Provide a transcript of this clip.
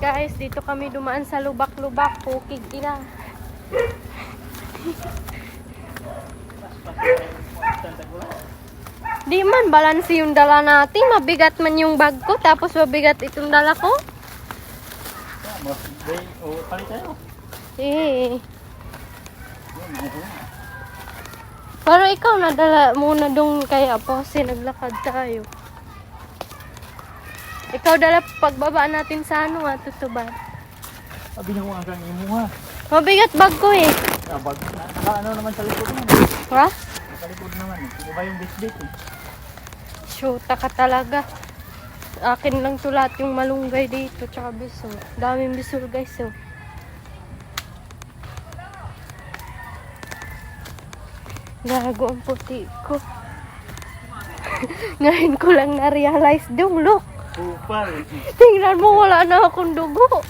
guys, dito kami dumaan sa lubak-lubak. Pukig ina. Di man, balanse yung dala natin. Mabigat man yung bag ko, tapos mabigat itong dala ko. Eh. Pero ikaw nadala muna dong kay Apose, naglakad tayo. Ikaw dala pagbaba natin sa ano nga, tutuban. Sabi niyo nga kang imo ha. Mabigat bag ko eh. Nabag, na, naka ano naman sa likod naman. Ha? Sa likod naman eh. Hindi ba yung bisbit eh? Shoota ka talaga. Akin lang to lahat yung malunggay dito, tsaka bisol. Daming bisol guys, oh. Gago ang puti ko. Ngayon ko lang na-realize dong, look. Kupal. Tingnan mo, wala na akong dugo.